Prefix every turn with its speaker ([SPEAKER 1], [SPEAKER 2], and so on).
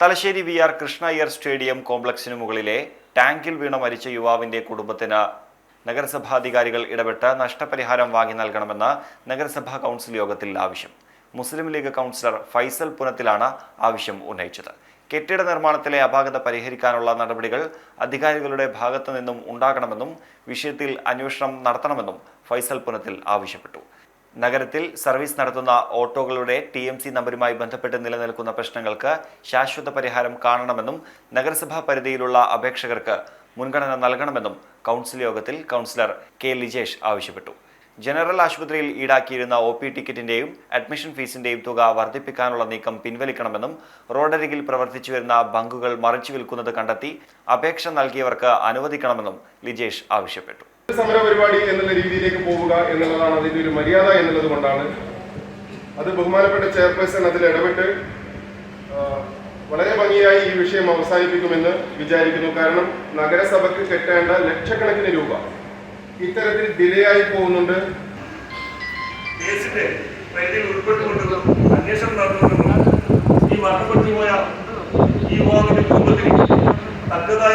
[SPEAKER 1] Thalassery V R Krishna Iyer stadium കോംപ്ലക്സിന് മുകളിലെ ടാങ്കിൽ വീണ മരിച്ച യുവാവിന്റെ കുടുംബത്തിന് നഗരസഭാധികാരികൾ ഇടപെട്ട് നഷ്ടപരിഹാരം വാങ്ങി നൽകണമെന്ന് നഗരസഭാ കൗൺസിൽ യോഗത്തിൽ ആവശ്യം. മുസ്ലിം ലീഗ് കൗൺസിലർ ഫൈസൽ പുനത്തിലാണ് ആവശ്യം ഉന്നയിച്ചത്. കെട്ടിട നിർമ്മാണത്തിലെ അപാകത പരിഹരിക്കാനുള്ള നടപടികൾ അധികാരികളുടെ ഭാഗത്തു നിന്നും ഉണ്ടാകണമെന്നും വിഷയത്തിൽ അന്വേഷണം നടത്തണമെന്നും ഫൈസൽ പുനത്തിൽ ആവശ്യപ്പെട്ടു. നഗരത്തിൽ സർവീസ് നടത്തുന്ന ഓട്ടോകളുടെ ടി എം സി നമ്പരുമായി ബന്ധപ്പെട്ട് നിലനിൽക്കുന്ന പ്രശ്നങ്ങൾക്ക് ശാശ്വത പരിഹാരം കാണണമെന്നും നഗരസഭാ പരിധിയിലുള്ള അപേക്ഷകർക്ക് മുൻഗണന നൽകണമെന്നും കൗൺസിൽ യോഗത്തിൽ കൗൺസിലർ കെ ലിജേഷ് ആവശ്യപ്പെട്ടു. ജനറൽ ആശുപത്രിയിൽ ഈടാക്കിയിരുന്ന ഒ പി ടിക്കറ്റിന്റെയും അഡ്മിഷൻ ഫീസിന്റെയും തുക വർദ്ധിപ്പിക്കാനുള്ള നീക്കം പിൻവലിക്കണമെന്നും റോഡരികിൽ പ്രവർത്തിച്ചു വരുന്ന ബങ്കുകൾ മറിച്ചു വിൽക്കുന്നത് കണ്ടെത്തി അപേക്ഷ നൽകിയവർക്ക് അനുവദിക്കണമെന്നും ലിജേഷ് ആവശ്യപ്പെട്ടു.
[SPEAKER 2] സമര പരിപാടി എന്നുള്ള രീതിയിലേക്ക് പോവുക എന്നുള്ളതാണ് അതിന്റെ ഒരു മര്യാദ എന്നുള്ളത് കൊണ്ടാണ്. അത് ബഹുമാനപ്പെട്ട ചെയർപേഴ്സൺ അതിൽ ഇടപെട്ട് വളരെ ഭംഗിയായി ഈ വിഷയം അവസാനിപ്പിക്കുമെന്ന് വിചാരിക്കുന്നു. കാരണം നഗരസഭയ്ക്ക് കെട്ടേണ്ട ലക്ഷക്കണക്കിന് രൂപ ഇത്തരത്തിൽ ഡിലേ ആയി പോകുന്നുണ്ട്
[SPEAKER 3] അന്വേഷണം നടത്തുമെന്നും ഈ മരണപ്പെട്ടുപോയ ഈ യുവാവിന്റെ കുടുംബത്തിന് തക്കതായ